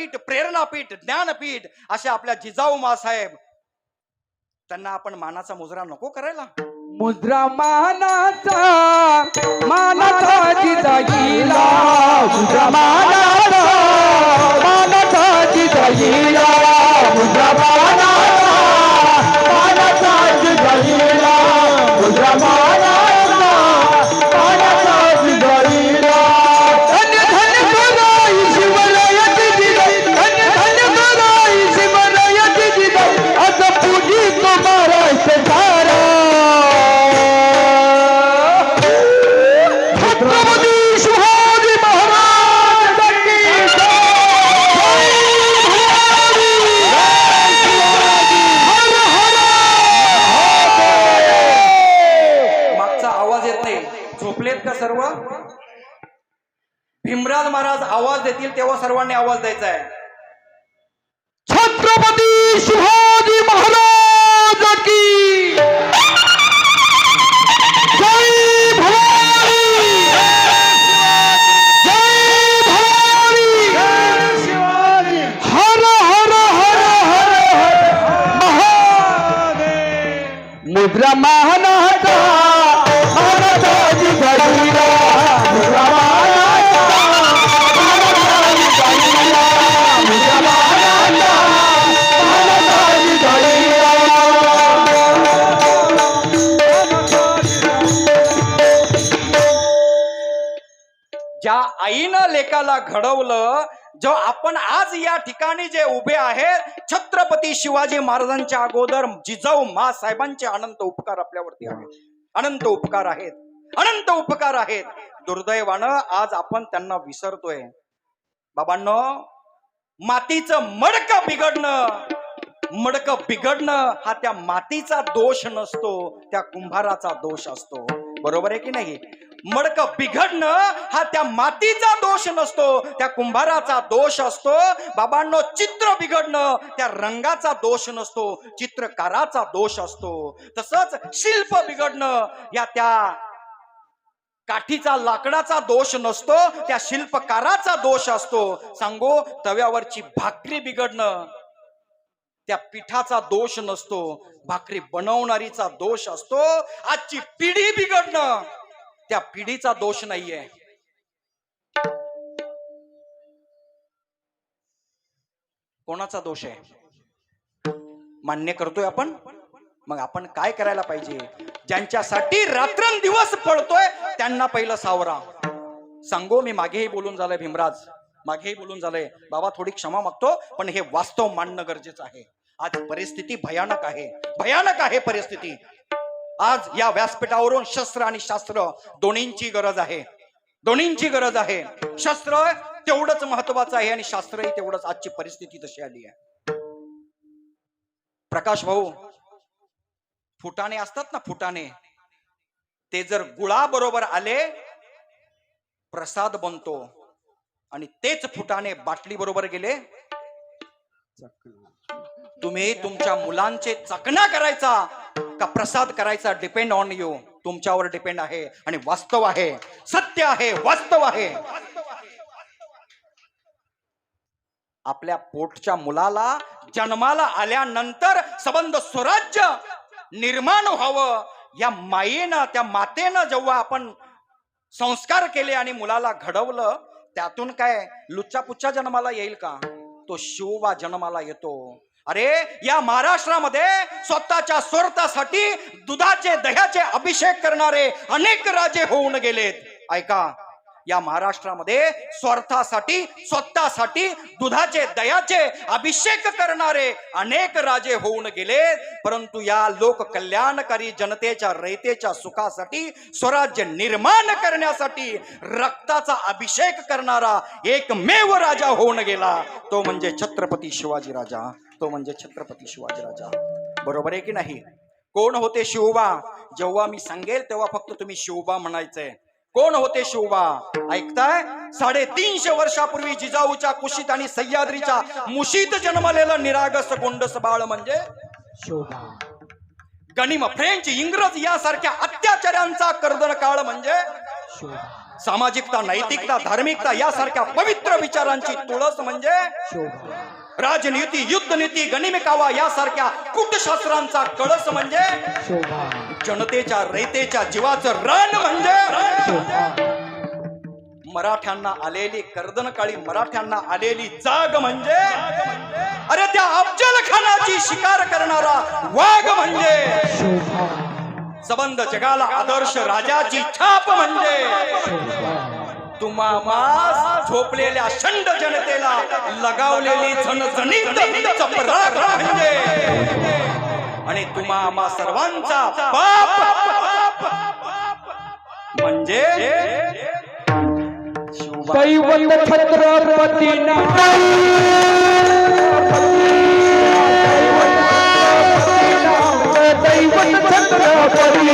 विद्यापीठ प्रेरणापीठ ज्ञानपीठ असे आपल्या जिजाऊ मासाहेब. त्यांना आपण मानाचा मुजरा नको करायला. मुद्रा मानाचा मानाचा जिजाईला मुद्रा झोपलेत का सर्व भीमराज महाराज आवाज देतील तेव्हा सर्वांनी आवाज द्यायचा आहे छत्रपती शिवाजी महाराज की जय भवानी हर हर हर हर मुद्रा महानाचा महानाचा ज्या आईनं लेकाला घडवलं जो आपण आज या ठिकाणी जे उभे आहेत छत्रपती शिवाजी महाराजांच्या अगोदर जिजाऊ मा साहेबांचे अनंत उपकार आपल्यावरती आहेत. अनंत उपकार आहेत. अनंत उपकार आहेत. दुर्दैवानं आज आपण त्यांना विसरतोय. बाबांनो मातीचं मडकं बिघडणं मडकं बिघडणं हा त्या मातीचा दोष नसतो त्या कुंभाराचा दोष असतो. बरोबर आहे की नाही? मडक बिघडणं हा त्या मातीचा दोष नसतो त्या कुंभाराचा दोष असतो. बाबांनो चित्र बिघडणं त्या रंगाचा दोष नसतो चित्रकाराचा दोष असतो. तसंच शिल्प बिघडणं या त्या काठीचा लाकडाचा दोष नसतो त्या शिल्पकाराचा दोष असतो. सांगू तव्यावरची भाकरी बिघडणं त्या पिठाचा दोष नसतो. भाकरी बनवणारीचा दोष असतो. आजची पिढी बिघडणं त्या पिढीचा दोष नाहीये. कोणाचा दोष आहे? मान्य करतोय आपण? मग आपण काय करायला पाहिजे? ज्यांच्यासाठी रात्रंदिवस पळतोय त्यांना पहिलं सावरा. सांगो मी मागेही बोलून झालंय भीमराज. मागेही बोलून झालंय. बाबा थोडी क्षमा मागतो पण हे वास्तव मांडणं गरजेचं आहे. आज परिस्थिती भयानक आहे. भयानक आहे परिस्थिती. आज या व्यासपीठावरून शस्त्र आणि शास्त्र दोन्हींची गरज आहे. दोन्हींची गरज आहे. शस्त्र तेवढंच महत्वाचं आहे आणि शास्त्रही तेवढंच आजची परिस्थिती तशी आली आहे. प्रकाश भाऊ फुटाणे असतात ना फुटाणे? ते जर गुळाबरोबर आले प्रसाद बनतो. आणि तेच फुटाणे बाटली बरोबर गेले तुम्ही तुमच्या मुलांचे चकना करायचा. का प्रसाद करायचा डिपेंड ऑन यू तुमच्यावर डिपेंड आहे आणि वास्तव आहे. सत्य आहे वास्तव आहे. आपल्या पोटच्या मुलाला जन्माला आल्यानंतर संबंध स्वराज्य निर्माण व्हावं. या मायेनं त्या मातेनं जेव्हा आपण संस्कार केले आणि मुलाला घडवलं त्यातून काय लुच्चापुच्चा जन्माला येईल का? तो शिवबा जन्माला येतो. अरे या महाराष्ट्रामध्ये स्वतःच्या स्वार्थासाठी दुधाचे दह्याचे अभिषेक करणारे अनेक राजे होऊन गेलेत. ऐका या महाराष्ट्रामध्ये स्वार्थासाठी स्वतःसाठी दुधाचे दयाचे अभिषेक करणारे अनेक राजे होऊन गेले. परंतु या लोक कल्याणकारी जनतेच्या रयतेच्या सुखासाठी स्वराज्य निर्माण करण्यासाठी रक्ताचा अभिषेक करणारा एकमेव राजा होऊन गेला. तो म्हणजे छत्रपती शिवाजी राजा. तो म्हणजे छत्रपती शिवाजी राजा. बरोबर आहे की नाही? कोण होते शिवबा? जेव्हा मी सांगेल तेव्हा फक्त तुम्ही शिवबा म्हणायचंय. कोण होते शिवबा? ऐकताय? साडेतीनशे वर्षापूर्वी जिजाऊच्या कुशीत आणि सह्याद्रीच्या मुशीत जन्मलेलं निरागस गोंडस बाळ म्हणजे शोभा गणिम फ्रेंच इंग्रज यासारख्या अत्याचारांचा कर्दन काळ म्हणजे सामाजिकता नैतिकता धार्मिकता यासारख्या पवित्र विचारांची तुळस म्हणजे शोभा राजनीती युद्धनीती गनिमिकावा यासारख्या कुटशास्त्रांचा कळस म्हणजे शोभा. जनतेच्या रयतेच्या जीवाचं रण म्हणजे शोभा. मराठ्यांना आलेली कर्दनकाळी मराठ्यांना आलेली जाग म्हणजे अरे त्या अफजल खानाची शिकार करणारा वाघ म्हणजे शोभा. सबंध जगाला आदर्श राजाची छाप म्हणजे तुम्हा झोपलेल्या अखंड जनतेला लगावलेली म्हणजे. आणि तुम्हा सर्वांचा पाप. म्हणजे? दैवत छत्रपती दैवत छत्रपती